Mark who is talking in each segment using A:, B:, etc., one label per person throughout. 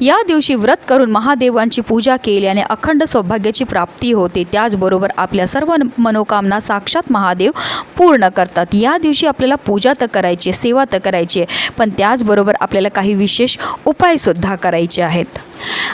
A: या दिवशी व्रत करून महादेवांची पूजा केल्याने अखंड सौभाग्याची प्राप्ती होते. त्याचबरोबर आपल्या सर्व मनोकामना साक्षात महादेव पूर्ण करतात. या दिवशी आपल्याला पूजा तर करायची सेवा तर करायची आहे पण त्याचबरोबर आपल्याला काही विशेष उपायसुद्धा करायचे आहेत.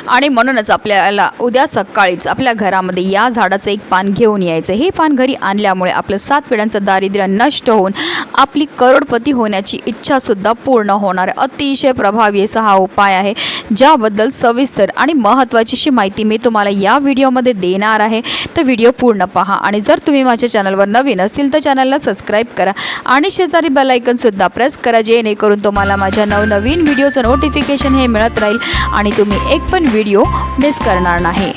A: आणि म्हणूनच आपल्याला उद्या सकाळीच आपल्या घरामध्ये या झाडाचं एक पान घेऊन यायचं. हे पान घरी आणल्यामुळे आपलं सात पिढ्यांचं दारिद्र्य नष्ट होऊन आपली करोडपती होण्याची इच्छासुद्धा पूर्ण होणार. अतिशय प्रभावी असा हा उपाय आहे. ज्याबद्दल सविस्तर आणि महत्त्वाची अशी माहिती मी तुम्हाला या व्हिडिओमध्ये देणार आहे. तर व्हिडिओ पूर्ण पहा आणि जर तुम्ही माझ्या चॅनलवर नवीन असतील तर चॅनलला सबस्क्राईब करा आणि शेजारी बेलायकनसुद्धा प्रेस करा जेणेकरून तुम्हाला माझ्या नवनवीन व्हिडिओचं नोटिफिकेशन हे मिळत राहील आणि तुम्ही एक पण व्हिडिओ मिस करणार नाही.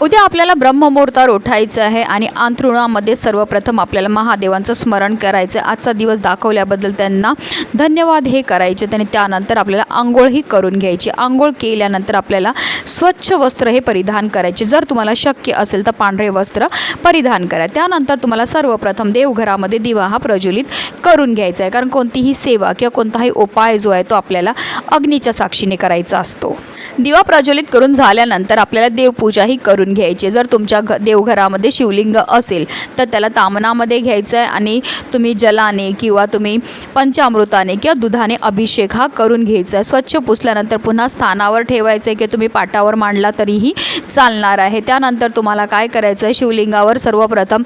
A: उद्या आपल्याला ब्रह्ममुहूर्तावर उठायचं आहे आणि अंतरुणामध्ये सर्वप्रथम आपल्याला महादेवांचं स्मरण करायचं आहे. आजचा दिवस दाखवल्याबद्दल त्यांना धन्यवाद हे करायचे आणि त्यानंतर आपल्याला आंघोळही करून घ्यायची. आंघोळ केल्यानंतर आपल्याला स्वच्छ वस्त्र हे परिधान करायचे. जर तुम्हाला शक्य असेल तर पांढरे वस्त्र परिधान करा. त्यानंतर तुम्हाला सर्वप्रथम देवघरामध्ये दिवा हा प्रज्वलित करून घ्यायचा आहे. कारण कोणतीही सेवा किंवा कोणताही उपाय जो आहे तो आपल्याला अग्नीच्या साक्षीने करायचा असतो. दिवा प्रज्वलित करून झाल्यानंतर आपल्याला देवपूजा ही देवपूजाही करून घ्यायचे. जर तुमच्या घ देवघरामध्ये शिवलिंग असेल तर त्याला तामनामध्ये घ्यायचं आहे आणि तुम्ही जलाने किंवा तुम्ही पंचामृताने किंवा दुधाने अभिषेक हा करून घ्यायचा. आहे स्वच्छ पुसल्यानंतर पुन्हा स्थानावर ठेवायचं आहे की तुम्ही पाटावर मांडला तरीही चालणार आहे. त्यानंतर तुम्हाला काय करायचं आहे शिवलिंगावर सर्वप्रथम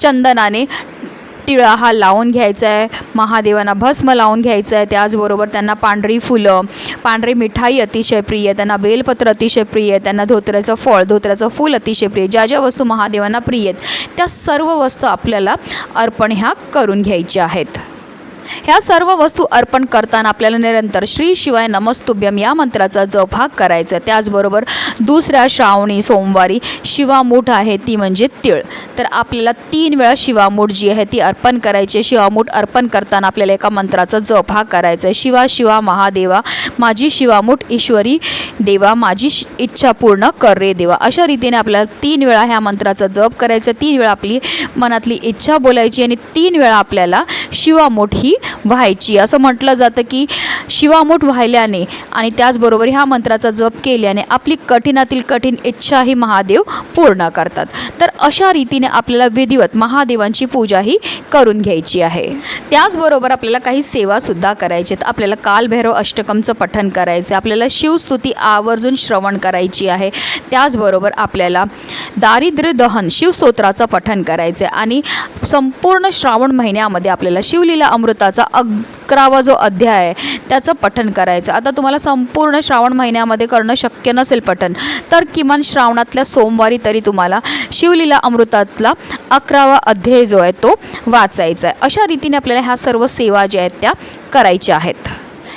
A: चंदनाने टिळा हा लावून घ्यायचा आहे महादेवांना भस्म लावून घ्यायचं आहे त्याचबरोबर त्यांना पांढरी फुलं पांढरी मिठाई अतिशय प्रिय आहे त्यांना बेलपत्र अतिशय प्रिय आहे त्यांना धोत्र्याचं फळ धोत्र्याचं फूल अतिशय प्रिय ज्या ज्या वस्तू महादेवांना प्रिय आहेत त्या सर्व वस्तू आपल्याला अर्पण ह्या करून घ्यायच्या आहेत. ह्या सर्व वस्तू अर्पण करताना आपल्याला निरंतर श्री शिवाय नमस्तुभ्यम या मंत्राचा जप हा करायचा आहे. त्याचबरोबर दुसऱ्या श्रावणी सोमवारी शिवामूठ आहे ती म्हणजे तिळ तर आपल्याला तीन वेळा शिवामूठ जी आहे ती अर्पण करायची आहे. शिवामूठ अर्पण करताना आपल्याला एका मंत्राचा जप हा करायचा आहे शिवा शिवा महादेवा माझी शिवामूठ ईश्वरी देवा माझी इच्छा पूर्ण कर रे देवा अशा रीतीने आपल्याला तीन वेळा ह्या मंत्राचा जप करायचा तीन वेळा आपली मनातली इच्छा बोलायची आणि तीन वेळा आपल्याला शिवामूठ ही व्हायची. असं म्हटलं जातं की शिवामूठ व्हायल्याने आणि त्याचबरोबर ह्या मंत्राचा जप केल्याने आपली कठीणातील कठीण इच्छा ही महादेव पूर्ण करतात. तर अशा रीतीने आपल्याला विधिवत महादेवांची पूजा ही करून घ्यायची आहे. त्याचबरोबर आपल्याला काही सेवासुद्धा करायची आहेत. आपल्याला कालभैरव अष्टकमचं पठन करायचं आहे आपल्याला शिवस्तुती आवर्जून श्रवण करायची आहे. त्याचबरोबर आपल्याला दारिद्र्य दहन शिवस्तोत्राचं पठन करायचं आहे आणि संपूर्ण श्रावण महिन्यामध्ये आपल्याला शिवलीला अमृताचा अकरावा जो अध्याय आहे त्याचं पठण करायचं. आता तुम्हाला संपूर्ण श्रावण महिन्यामध्ये करणं शक्य नसेल पठण तर किमान श्रावणातल्या सोमवारी तरी तुम्हाला शिवलीला अमृतातला अकरावा अध्याय जो आहे तो वाचायचा आहे. अशा रीतीने आपल्याला ह्या सर्व सेवा ज्या आहेत त्या करायच्या आहेत.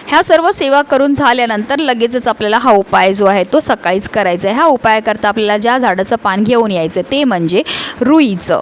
A: ह्या सर्व सेवा करून झाल्यानंतर लगेचच आपल्याला हा उपाय जो आहे तो सकाळीच करायचा आहे. ह्या उपायाकरता आपल्याला ज्या झाडाचं पान घेऊन यायचं ते म्हणजे रुईचं.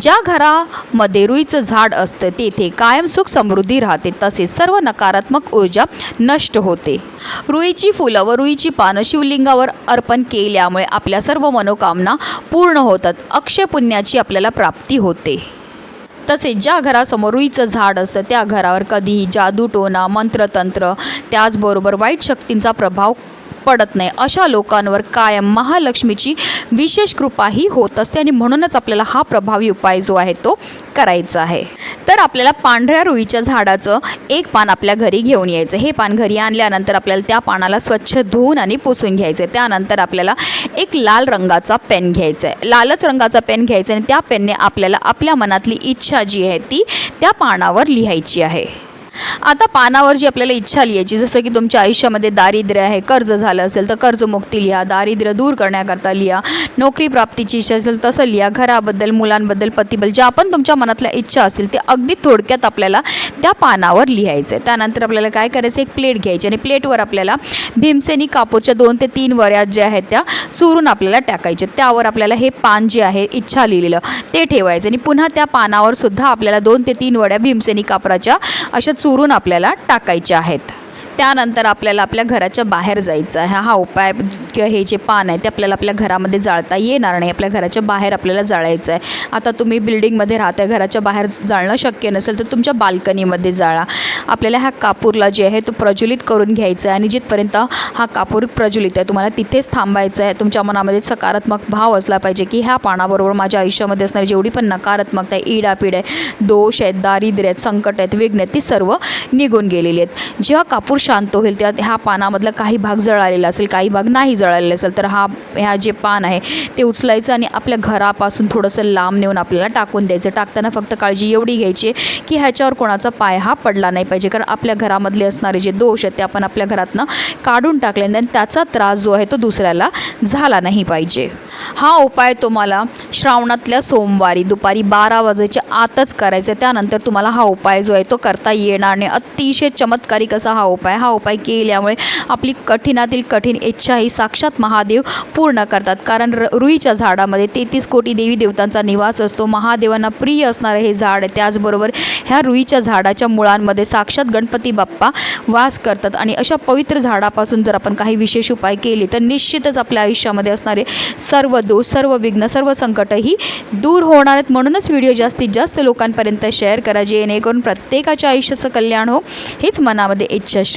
A: ज्या घरामध्ये रुईचं झाड असतं तेथे कायम सुख समृद्धी राहते. तसेच सर्व नकारात्मक ऊर्जा नष्ट होते. रुईची फुलं व रुईची पानं शिवलिंगावर अर्पण केल्यामुळे आपल्या सर्व मनोकामना पूर्ण होतात. अक्षय पुण्याची आपल्याला प्राप्ती होते. तसेच ज्या घरासमोर रुईचं झाड असतं त्या घरावर कधीही जादू टोना मंत्रतंत्र त्याचबरोबर वाईट शक्तींचा प्रभाव पडत नाही. अशा लोकांवर कायम महालक्ष्मीची विशेष कृपाही होत असते आणि म्हणूनच आपल्याला हा प्रभावी उपाय जो आहे तो करायचा आहे. तर आपल्याला पांढऱ्या रुईच्या झाडाचं एक पान आपल्या घरी घेऊन यायचं. हे पान घरी आणल्यानंतर आपल्याला त्या पानाला स्वच्छ धुवून आणि पुसून घ्यायचं त्यानंतर आपल्याला एक लाल रंगाचा पेन घ्यायचा आहे लालच रंगाचा पेन घ्यायचा आहे आणि त्या पेनने आपल्याला आपल्या मनातली इच्छा जी आहे ती त्या पानावर लिहायची आहे. आता पानावर जी आपल्याला इच्छा लिहायची जसं की तुमच्या आयुष्यामध्ये दारिद्र्य आहे कर्ज झालं असेल तर कर्जमुक्ती लिहा दारिद्र्य दूर करण्याकरता लिहा नोकरी प्राप्तीची इच्छा असेल तसं लिहा घराबद्दल मुलांबद्दल पतीबद्दल ज्या पण तुमच्या मनातल्या इच्छा असतील ते अगदी थोडक्यात आपल्याला त्या पानावर लिहायचं आहे त्यानंतर आपल्याला काय करायचं एक प्लेट घ्यायची आणि प्लेटवर आपल्याला भीमसेनी कापूरच्या दोन ते तीन वऱ्या ज्या आहेत त्या चुरून आपल्याला टाकायचे त्यावर आपल्याला हे पान जे आहे इच्छा लिहिलेलं ते ठेवायचं आणि पुन्हा त्या पानावर सुद्धा आपल्याला दोन ते तीन वड्या भीमसेनी कापराच्या अशा चुरून आपल्याला टाकायच्या आहेत. त्यानंतर आपल्याला आपल्या घराच्या बाहेर जायचं आहे. हा उपाय किंवा हे जे पान आहे ते आपल्याला आपल्या घरामध्ये जाळता येणार नाही. आपल्या घराच्या बाहेर आपल्याला जाळायचं आहे. आता तुम्ही बिल्डिंगमध्ये राहताय घराच्या बाहेर जाळणं शक्य नसेल तर तुमच्या बाल्कनीमध्ये जाळा. आपल्याला ह्या कापूरला जे आहे तो प्रज्वलित करून घ्यायचा आहे आणि जिथपर्यंत हा कापूर प्रज्वलित आहे तुम्हाला तिथेच थांबायचं आहे. तुमच्या मनामध्ये सकारात्मक भाव असला पाहिजे की ह्या पानाबरोबर माझ्या आयुष्यामध्ये असणारी जेवढी पण नकारात्मकता आहे इडापीड आहे दोष आहेत दारिद्र्य आहेत संकट आहेत विघ्न आहेत ती सर्व निघून गेलेली आहेत. जेव्हा कापूर शांत होईल त्यात ह्या पानामधला काही भाग जळालेला असेल काही भाग नाही जळालेला असेल तर हा ह्या जे पान आहे ते उचलायचं आणि आपल्या घरापासून थोडंसं लांब नेऊन आपल्याला टाकून द्यायचं. टाकताना फक्त काळजी एवढी घ्यायची की ह्याच्यावर कोणाचा पाय हा पडला नाही पाहिजे. कारण आपल्या घरामधले असणारे जे दोष आहेत ते आपण आपल्या घरातनं काढून टाकले आणि त्याचा त्रास जो आहे तो दुसऱ्याला झाला नाही पाहिजे. हा उपाय तुम्हाला श्रावणातल्या सोमवारी दुपारी बारा वाजेच्या आतच करायचा आहे. त्यानंतर तुम्हाला हा उपाय जो आहे तो करता येणार नाही. अतिशय चमत्कारिक असा हा उपाय हा उपाय केल्यामुळे आपली कठीणातील कठीण इच्छा ही साक्षात महादेव पूर्ण करतात. कारण र रुईच्या झाडामध्ये तेहतीस कोटी देवी देवतांचा निवास असतो. महादेवांना प्रिय असणारं हे झाड आहे त्याचबरोबर ह्या रुईच्या झाडाच्या मुळांमध्ये साक्षात गणपती बाप्पा वास करतात. आणि अशा पवित्र झाडापासून जर आपण काही विशेष उपाय केले तर निश्चितच आपल्या आयुष्यामध्ये असणारे सर्व दोष सर्व विघ्न सर्व संकटही दूर होणार आहेत. म्हणूनच व्हिडिओ जास्तीत जास्त लोकांपर्यंत शेअर करा. जेणेकरून प्रत्येकाच्या आयुष्याचं कल्याण हो. हीच मनामध्ये इच्छा.